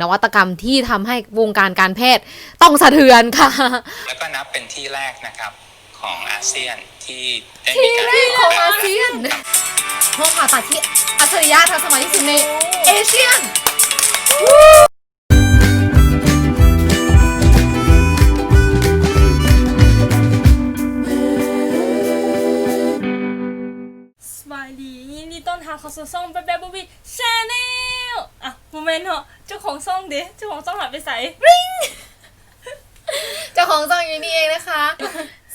นวัตกรรมที่ทำให้วงการการแพทย์ต้องสะเทือนค่ะ แล้วก็นับเป็นที่แรกนะครับของอาเซียนที่ได้มีการของอาเซียนห้องผ่าตัดที่อัจฉริยะทันสมัยที่สุดในเอเชียนสบายดียินดีต้อนรับเข้าสู่ช่องแบ๊บแบ๊บบี้ชาแนลอะ โมเมนต์เหรอเจ้าของช่องเด้เจ้าของช่องหายไปใส่เจ้าของซองอยู่นี่เองนะคะ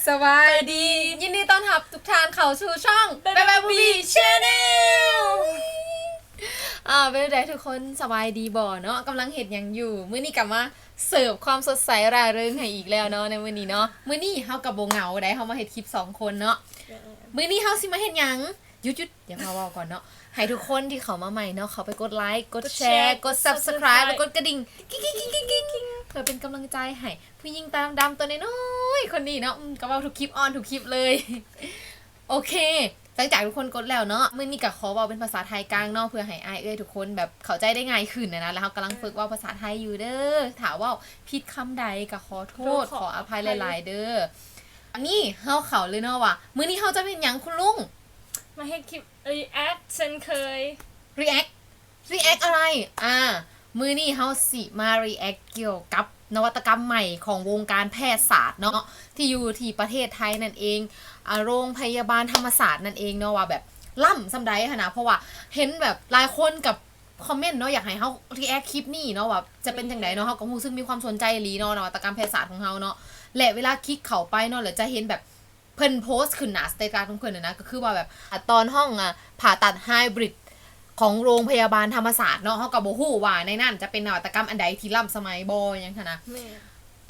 สวัสดี ยินดีต้อนรับทุกท่านเข้าสู่ช่องบ๊ายบายบูบี้ชาแนลอ่าเป็นไงทุกคนสบายดีบ่เนาะกำลังเห็นอย่างอยู่ มื้อนี้กลับมาเสิร์ฟความสดใสร่าเริงให้อีกแล้วเนาะในมื้อนี้เนาะมื้อนี้เฮากับโบเหงาได้เฮามาเฮ็ดคลิปสองคนเนาะมื้อนี้เฮาสิมาเฮ็ดหยังหยุดหยุดเดี๋ยวมาเว้าก่อนเนาะ ให้ทุกคนที่เขามาใหม่เนาะเขาไปกดไลค์กดแชร์ กด subscribe แล้วกดกระดิ่งกิ๊งกิ๊งกิ๊งกิ๊งกิ๊งกิ๊งเพื่อเป็นกำลังใจให้ผู้หญิงตามดำตัวน้อยๆคนนี้เนาะอืมก็เว้าทุกคลิปออนทุกคลิปเลย โอเคหลังจากทุกคนกดแล้วเนาะมื้อนี้ก็ขอเว้าเป็นภาษาไทยกลางเนาะเพื่อให้อายเอ้ยทุกคนแบบเข้าใจได้ง่ายขึ้นนะนะแล้วเขากำลังฝึกเว่าภาษาไทยอยู่เด้อถามว่าผิดคำใดก็ขอโทษ ขออภัยหลาย ๆ เด้ออันนี้เฮาเขาเลยเนาะว่ามื้อนี้เฮาจะเป็นหยังคุณลุง มาให้คลิปรีแอคเช่นเคย react react อะไร อ่า มือนี่เฮาสิมา react เกี่ยวกับนวัตกรรมใหม่ของวงการแพทยศาสตร์เนาะที่อยู่ที่ประเทศไทยนั่นเองอ่าโรงพยาบาลธรรมศาสตร์นั่นเองเนาะว่าแบบล่ำสำไดค่ะนะเพราะว่าเห็นแบบหลายคนกับคอมเมนต์เนาะอยากให้เฮา react คลิปนี้เนาะว่าจะเป็นจังไดเนาะเฮาก็รู้สึกมีความสนใจลีเนาะนวัตกรรมแพทยศาสตร์ของเฮาเนาะและเวลาคลิกเข้าไปเนาะแล้วจะเห็นแบบ เพิ่นโพสต์ขึ้นหน้าสเตตัสของเพิ่นน่ะนะก็คือว่าแบบอะตอนห้องอะผ่าตัดไฮบริดของโรงพยาบาลธรรมศาสตร์เนาะเขากับโบฮู้ว่าในนั้นจะเป็นนวัตกรรมอันใดที่ล้ำสมัยบอยังคะนะแม่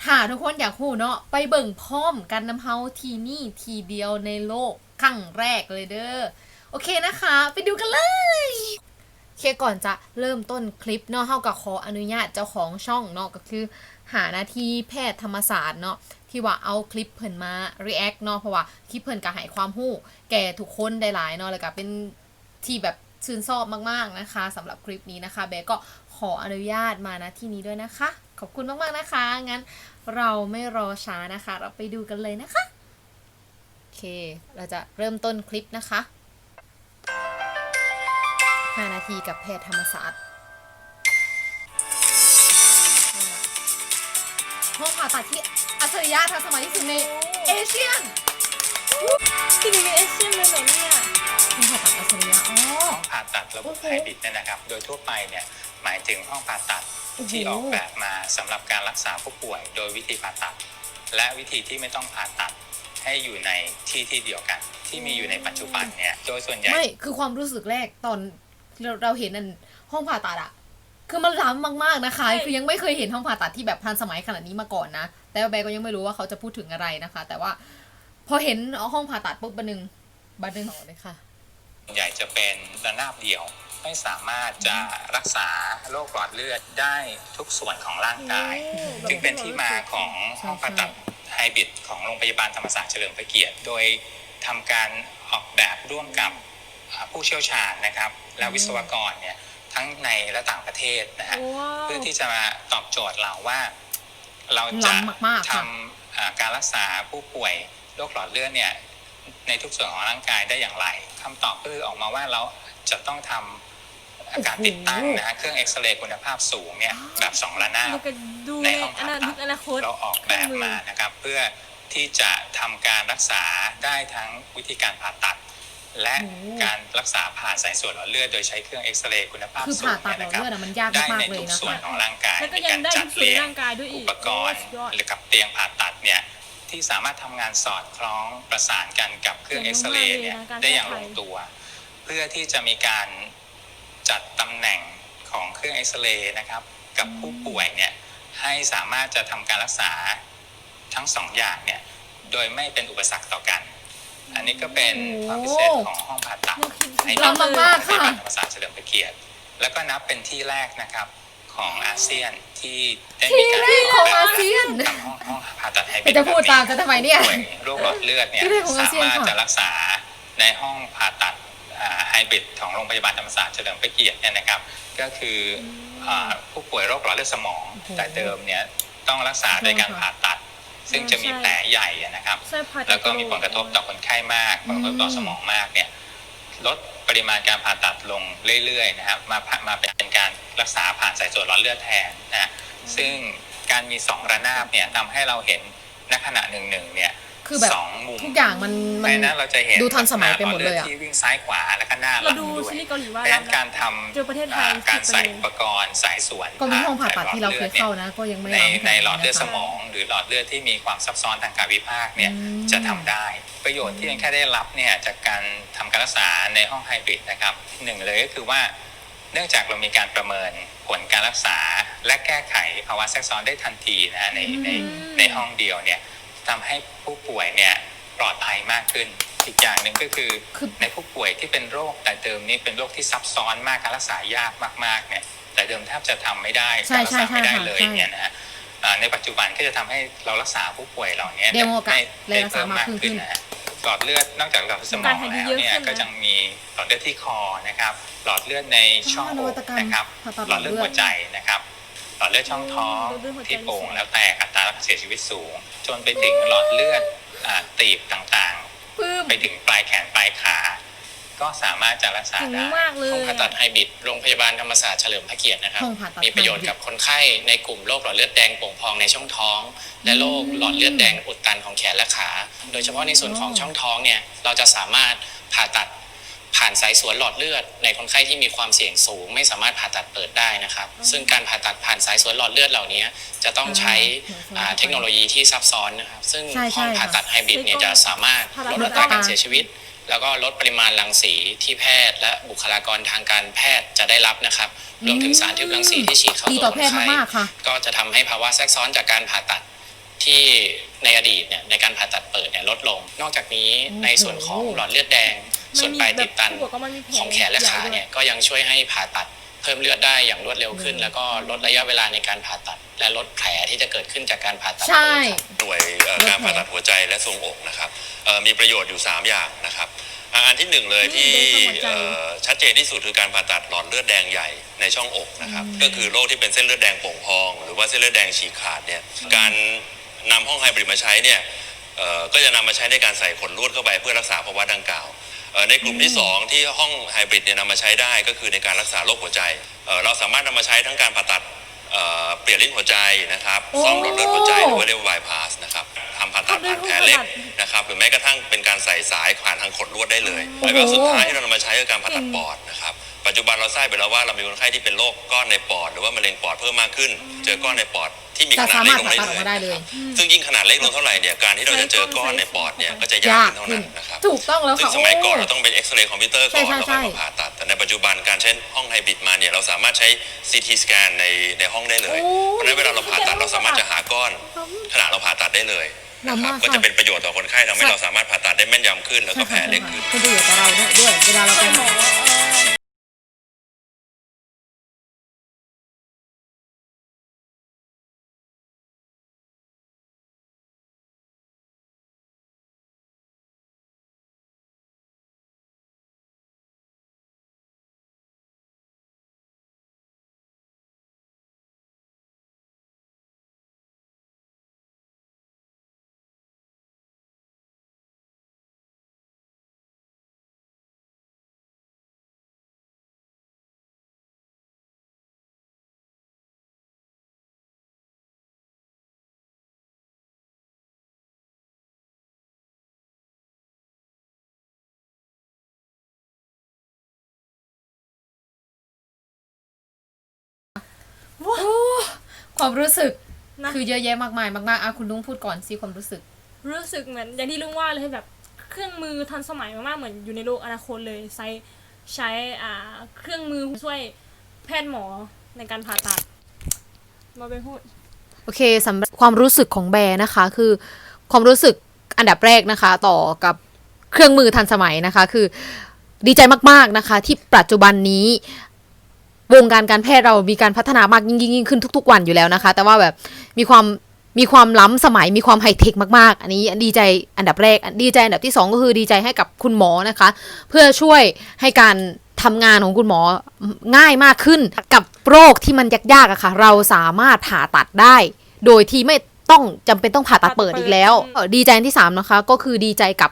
ถ้าทุกคนอยากฮู้เนาะไปเบิ่งพร้อมกันน้ำเฮาทีนี่ทีเดียวในโลกครั้งแรกเลยเด้อโอเคนะคะ ไปดูกันเลยโอเคก่อนจะเริ่มต้นคลิปเนาะเฮากับขออนุญาตเจ้าของช่องเนาะก็คือ หาหน้าที่แพทย์ธรรมศาสตร์เนาะที่ว่าเอาคลิปเพิ่นมา react เนาะเพราะว่าคลิปเพิ่นก็ให้ความรู้แก่ทุกคนได้หลายเนาะแล้วก็เป็นที่แบบชื่นชอบมากๆนะคะสำหรับคลิปนี้นะคะ แบกก็ขออนุญาตมาณที่นี้ด้วยนะคะ ขอบคุณมากๆนะคะ งั้นเราไม่รอช้านะคะ เราไปดูกันเลยนะคะ โอเค เราจะเริ่มต้นคลิปนะคะ 5 นาทีกับแพทย์ธรรมศาสตร์ ห้องผ่าตัดที่อัจฉริยะทันสมัยที่สุดในเอเชียนที่นี่เป็นเอเชียนเลยเหรอเนี่ยห้องผ่าตัดอัจฉริยะอ๋อ ห้องผ่าตัดระบบโอ้โหไฮบริดเนี่ยนะครับ โดยทั่วไปเนี่ยหมายถึงห้องผ่าตัดโอ้โห ที่ออกแบบมาสำหรับการรักษาผู้ป่วย โดยวิธีผ่าตัด และวิธีที่ไม่ต้องผ่าตัดให้อยู่ในที่ที่เดียวกัน ที่มีอยู่ในปัจจุบันเนี่ยโดยส่วนใหญ่ ไม่คือความรู้สึกแรกตอนเราเราเห็นนั่นห้องผ่าตัดอะ คือมันล้ำมากๆนะคะ ใช่ คือยังไม่เคยเห็นห้องผ่าตัดที่แบบทันสมัยขนาดนี้มาก่อนนะ แต่ว่าแบร์ก็ยังไม่รู้ว่าเขาจะพูดถึงอะไรนะคะ แต่ว่าพอเห็นห้องผ่าตัดปุ๊บบันนึงบันนึงต่อเลยค่ะ ส่วนใหญ่จะเป็นระนาบเดียว ไม่สามารถจะรักษาโรคหลอดเลือดได้ทุกส่วนของร่างกาย จึงเป็นที่มาของห้องผ่าตัดไฮบริดของโรงพยาบาลธรรมศาสตร์เฉลิมพระเกียรติ โดยทำการออกแบบร่วมกับอ่าผู้เชี่ยวชาญนะครับ และวิศวกรเนี่ย ทั้งในและต่างประเทศนะฮะว้าวเพื่อที่จะมาตอบโจทย์เราว่า เราจะล้ำมากๆทค่ะำอ่าการรักษาผู้ป่วยโรคหลอดเลือดเนี่ยในทุกส่วนของร่างกายได้อย่างไรคำตอบก็คือออกมาว่าเราจะต้องทำการติดตั้งนะฮะเครื่องเอ็กซเรย์คุณภาพสูงเนี่ยแบบสองระนาบแล้วก็ดูในในห้องอผ่านาตัคดตอนาคตเราออกแบบมานะครับ เพื่อที่จะทำการรักษาได้ทั้งวิธีการผ่าตัด และโอ้การรักษาผ่านสายส่วนหลอดเลือดโดยใช้เครื่องเอ็กซเรย์คุณภาพคือสูผ่างตัดเนี่ยหลอดนะครับเลือดอะมันยากได้มากในๆเลยทุกนะส่วนคะของร่างกายแล้วก็ในยักางรได้จัทุดกส่วนเรียงร่างกายด้วยอีอุกปกรณ์โอ้สุดยอดหรือกับเตียงผ่าตัดเนี่ยที่สามารถทำงานสอดคล้องประสานกันกับเครื่องเจ๋เอ็งกซมากๆเรย์เนี่ยเลยนะการได้อย่างแก้ลไขงตัว เพื่อที่จะมีการจัดตำแหน่งของเครื่องเอ็กซเรย์นะครับ กับผู้ป่วยเนี่ยให้สามารถจะทำการรักษาทั้งสองอย่างเนี่ยโดยไม่เป็นอุปสรรคต่อกัน อันนี้ก็เป็นความพิเศษของห้องผ่าตัดนี่คือในสุดยอดล้ำมากโรงพยาบาลธรรมศาสตร์เฉลิมพระเกียรติ แล้วก็นับเป็นที่แรกนะครับของอาเซียนที่ได้มีการที่แรกของอาเซียนทำห้องห้องผ่าตัดไฮบริแต่จะพูดตามจะทำไมเนี่ยผู้ป่วโรคหลอดเลือดเนี่ยที่แรกของอาสาเซียนมารถค่ะจะรักษาในห้องผ่าตัดไฮบริดของโรงพยาบาลธรรมศาสตร์เฉลิมพระเกียรติเนี่ยนะครับ ก็คือออ่าผู้ป่วยโรคหลอดเลือดสมองโอ้โหแต่เดิมเนี่ยต้องรักษาโดยการใช่ค่ะผ่าตัด ซึ่งจะมีแผลใหญ่นะครับใช่ผ่าตัดแล้วก็มีผลกระทบต่อคนไข้มากผลกระทบต่อสมองมากเนี่ยลดปริมาณการผ่าตัดลงเรื่อยๆนะครับมามาเป็นการรักษาผ่านสายส่วนหลอดเลือดแทนนะฮะซึ่งการมีสองระนาบเนี่ยทำให้เราเห็นณขณะหนึ่งหนึ่งๆเนี่ยคือแบบสอง มุมทุกอย่างมันมัในนนั้นเราจะเห็นดูทันสมัยไปหมดเลยอะหอดที่วิ่งซ้ายขวาแล้วก็หน้าหเราลังดูด้วยซีรีส์เกาหลีเพว่าราะฉะนั้นเราการทำเจอประเทศไทย อ่าการใส่ผิดไปเลยอุปกรณ์สายส่วนก็มีห้องผ่าตัดที่เราเคยเข้านะ ก็ยังไม่ในเอาไม่ในถึงหลอดเลือดนะคะสมอง หรือหลอดเลือดที่มีความซับซ้อนทางการวิภาคเนี่ยอืมจะทำได้ ประโยชน์ที่ยังแค่ได้รับเนี่ยจากการทำการรักษาในห้องไฮบริดนะครับหนึ่งเลยก็คือว่า เนื่องจากเรามีการประเมินผลการรักษาและแก้ไขภาวะแทรกซ้อนได้ทันทีนะฮะในในในห้องเดียวเนี่ยทำให้ผู้ป่วยเนี่ย ปลอดภัยมากขึ้น อีกอย่างหนึ่งก็คือคือในผู้ป่วยที่เป็นโรคแต่เดิมนี้เป็นโรคที่ซับซ้อนมากการรักษายากมากๆเนี่ยแต่เดิมแทบจะทำไม่ได้ใช่การรักษาไม่ได้ใช่ใช่เลยใช่เนี่ยนะฮะอ่าในปัจจุบันก็จะทำให้เรารักษาผู้ป่วยเหล่านี้เดโมกับได้เลยได้รักษาเพิ่มมากมากขึ้ขึ้นนนะฮะหลอดเลือดนอกจากหลอดสมกาอรงให้แล้วเยอะเนี่ยขึ้นนะก็จะมีหลอดเลือดที่คอนะครับ หลอดเลือดในช่องอ๋อนอวักตกรรมนะครับผ่าตัดหลอดเลือดหัวใจนะครับ หลอดเลือดช่องท้องหลอดเลือดหัวใจที่โป่งแล้วแตกอัตราการเสียชีวิตสูง จนไปถึงหลอดเลือดอ่า ตีบต่างปลื้ม ๆ ไปถึงปลายแขนปลายขา ก็สามารถจะรักษาถึงได้มากเลย ห้องผ่าตัดไฮบริดโรงพยาบาลธรรมศาสตร์เฉลิมพระเกียรตินะครับ ห้องผ่าตัดมีประโยชน์กับคนไข้ในกลุ่มโรคหลอดเลือดแดงโป่งพองในช่องท้อง และโรคหลอดเลือดแดงอุดตันของแขนและขา โดยเฉพาะในส่วนของช่องท้องเนี่ยเราจะสามารถผ่าตัด ผ่านสายสวนหลอดเลือด ในคนไข้ที่มีความเสี่ยงสูง ไม่สามารถผ่าตัดเปิดได้นะครับ ซึ่งการผ่าตัดผ่านสายสวนหลอดเลือดเหล่านี้ จะต้องใช้อ่าเทคโนโลยีที่ซับซ้อนนะครับ ซึ่งใช่ใช่ห้องผ่าตัดไฮบริดเนี่ยจะสามารถลดอัตราการเสียชีวิต แล้วก็ลดปริมาณรังสีที่แพทย์ และบุคลากรทางการแพทย์จะได้รับนะครับรวมถึงสารทึบรังสีที่ฉีดเข้าดีตัต่วอคแพนทย์ไข้มากๆค่ะ ก็จะทำให้ภาวะแทรกซ้อนจากการผ่าตัด ที่ในอดีตเนี่ยในการผ่าตัดเปิดเนี่ยลดลง นอกจากนี้โอ้โหในส่วนของหลอดเลือดแดง ส่วนปลายติดตันผู้ป่วยก็มันมีแผลของแขนและขาเนี่ยก็ยังช่วยให้ผ่าตัดเพิ่มเลือดได้อย่างรวดเร็วขึ้น แล้วก็ลดระยะเวลาในการผ่าตัด และลดแผลที่จะเกิดขึ้นจากการผ่าตัดใช่เปิดครับหน่วยเอ่อการผ่าตัดหัวใจและทรวงอกนะครับเอ่อมีประโยชน์อยู่ 3 อย่างนะครับอ่าอันที่หนึ่งเลยที่อืมโดยเฉพาะหัวใจเอ่อชัดเจนที่สุดคือการผ่าตัดหลอดเลือดแดงใหญ่ในช่องอกนะครับก็คือโรคที่เป็นเส้นเลือดแดงโป่งพอง หรือว่าเส้นเลือดแดงฉีกขาดเนี่ยการนำห้องไฮบริดมาใช้เนี่ยเอ่อก็จะนำมาใช้ในการใส่ขนลวดเข้าไปเพื่อรักษาภาวะดังกล่าวเอ่อ ในกลุ่มที่สองที่ห้องไฮบริดเนี่ยนำมาใช้ได้ก็คือในการรักษาโรคหัวใจเอ่อเราสามารถนำมาใช้ทั้งการผ่าตัดเอ่อเปลี่ยนลิ้นหัวใจนะครับซ่อมหลอดเลือดหัวใจหรือว่าเรียกว่า bypass นะครับทำผ่าตัดผ่านแผลเล็กนะครับหรือแม้กระทั่งเป็นการใส่สายผ่านทางขดลวดได้เลยโอ้โหแล้วก็สุดท้ายที่เรานำมาใช้คือการผ่าตัดปอดนะครับ ปัจจุบันเราทราบไปแล้วว่าเรามีคนไข้ที่เป็นโรคก้อนในปอด หรือว่ามะเร็งปอดเพิ่มมากขึ้น เจอก้อนในปอดที่มีขจะนาดสาเล็มากรถลงผ่าตัดออกมาได้เรื่เลอยยๆซึ่งยิ่งขนาดเล็กลงเท่าไหร่เนี่ยการที่เราจะเจอก้อนในปอดเนี่ยก็จะยากยากขึ้นเท่าขึ้นนั้นนะครับถูกต้องแล้วซึ่ค่ะงสมัยก่อนโเราต้องเป็นเอ็กซเรย์คอมพิวเตอร์ก่อนใช่แล้วใช่ค่อยมาผ่าตัด แต่ในปัจจุบันการใช้ห้องไฮบริดมาเนี่ยเราสามารถใช้ CT สแกนในในห้องได้เลยโอ้เพราะฉะนั้นเวลาเราผ่าตัดเราสามารถจะหาก้อนขณะเราผ่าตัดได้เลยนะครับล้ำมากก็จะค่ะเป็นประโยชน์ต่อคนไข้ทำให้เราสามารถผ่าตัดได้แม่นยำขึ้นแล้วก็แผลเล็กขึ้นเป็นประโยชน์ต่อเราด้วยด้วยเวลาเราไปหมหาอเอ่ ความรู้สึกนะคือเยอะแยะมากมายมากๆอะคุณลุงพูดก่อนสิความรู้สึก รู้สึกเหมือนอย่างที่ลุงว่าเลยแบบเครื่องมือทันสมัยมากๆเหมือนอยู่ในโลกอนาคตเลยใช้ใช้อ่าเครื่องมือช่วยแพทย์หมอในการผ่าตัดมาเป็นพูด โอเคสำหรับความรู้สึกของแบร์นะคะ คือความรู้สึกอันดับแรกนะคะ ต่อกับเครื่องมือทันสมัยนะคะ คือดีใจมากๆนะคะ ที่ปัจจุบันนี้ วงการการแพทย์เรามีการพัฒนามากยิ่งยิ่งขึ้นทุก ๆ วันอยู่แล้วนะคะ แต่ว่าแบบมีความมีความล้ำสมัยมีความไฮเทคมากๆ อันนี้ดีใจอันดับแรกดีใจอันดับที่สองก็คือดีใจให้กับคุณหมอนะคะ เพื่อช่วยให้การทำงานของคุณหมอง่ายมากขึ้นกับโรคที่มันยากๆอะค่ะ เราสามารถผ่าตัดได้ โดยที่ไม่ต้องจำเป็นต้องผ่าตัดเปิดอีกแล้วเอ่อดีใจอันที่สามนะคะ ก็คือดีใจกับ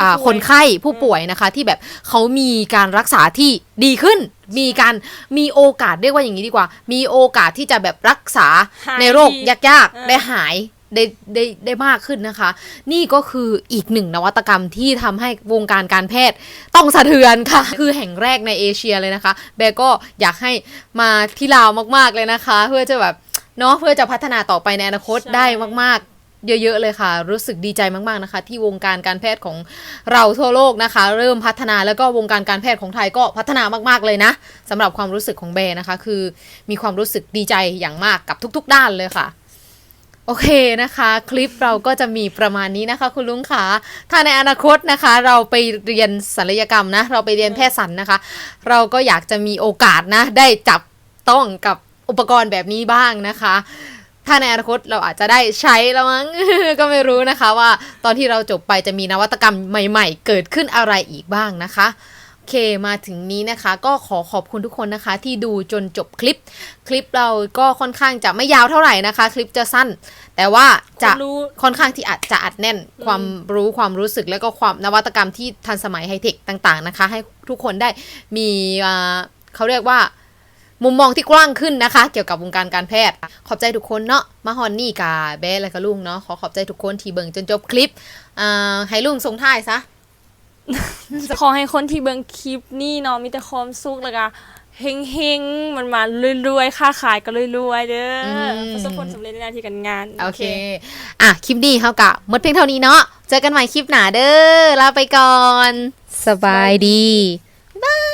อ่าผู้ป่วยคนไข้ผู้ป่วยนะคะ ที่แบบเขามีการรักษาที่ดีขึ้น มีการมีโอกาสเรียกว่าอย่างนี้ดีกว่า มีโอกาสที่จะแบบรักษาหายในโรคดียากเออ ๆได้หายได้ได้ได้มากขึ้นนะคะ นี่ก็คืออีกหนึ่งนวัตกรรมที่ทำให้วงการการแพทย์ต้องสะเทือนค่ะ คือแห่งแรกในเอเชียเลยนะคะ แบร์ก็อยากให้มาที่ลาวมากๆเลยนะคะ เพื่อจะแบบเนาะเพื่อจะพัฒนาต่อไปในอนาคตใช่ ได้มากๆ เยอะๆเลยค่ะ รู้สึกดีใจมากๆนะคะ ที่วงการการแพทย์ของเราทั่วโลกนะคะ เริ่มพัฒนาแล้วก็วงการการแพทย์ของไทยก็พัฒนามากๆเลยนะสำหรับความรู้สึกของเบรนะคะ คือมีความรู้สึกดีใจอย่างมากกับทุก ๆ ด้านเลยค่ะโอเคนะคะ คลิปเราก็จะมีประมาณนี้นะคะ คุณลุงคะถ้าในอนาคตนะคะ เราไปเรียนศัลยกรรมนะ เราไปเรียนแพทย์สันนะคะ เราก็อยากจะมีโอกาสนะ ได้จับต้องกับอุปกรณ์แบบนี้บ้างนะคะ ถ้าในอนาคตเราอาจจะได้ใช้แล้วมั้ง ก็ไม่รู้นะคะว่าตอนที่เราจบไปจะมีนวัตกรรมใหม่ ๆ เกิดขึ้นอะไรอีกบ้างนะคะโอเคมาถึงนี้นะคะก็ขอขอบคุณทุกคนนะคะ ที่ดูจนจบคลิป คลิปเราก็ค่อนข้างจะไม่ยาวเท่าไหร่นะคะ คลิปจะสั้น แต่ว่าจะคนรู้ค่อนข้างที่อาจจะอัดแน่นความรู้ความรู้สึก แล้วก็ความนวัตกรรมที่ทันสมัยไฮเทคต่างๆนะคะ ให้ทุกคนได้มีอ่าเขาเรียกว่า มุมมองที่กว้างขึ้นนะคะ เกี่ยวกับวงการการแพทย์ ขอบใจทุกคนเนาะมาฮอนนี่กาเบสและก็ลุงเนาะขอขอบใจทุกคนที่เบิ่งจนจบคลิปอ่าให้ลุงส่งท้ายซะขอให้คนที่เบิ่งคลิปนี่เนาะมีแต่ความสุขแล้วก็เฮงเฮงๆมันมารวยๆ ค่าขายก็รวยๆ เด้ออมประสบผลสำเร็จในหน้าที่การงาน โอเค อะ คลิปนี้เขากะหมดเพียงเท่านี้เนาะ เจอกันใหม่คลิปหน้าเด้อ ลาไปก่อน สบายดี บ๊ายบาย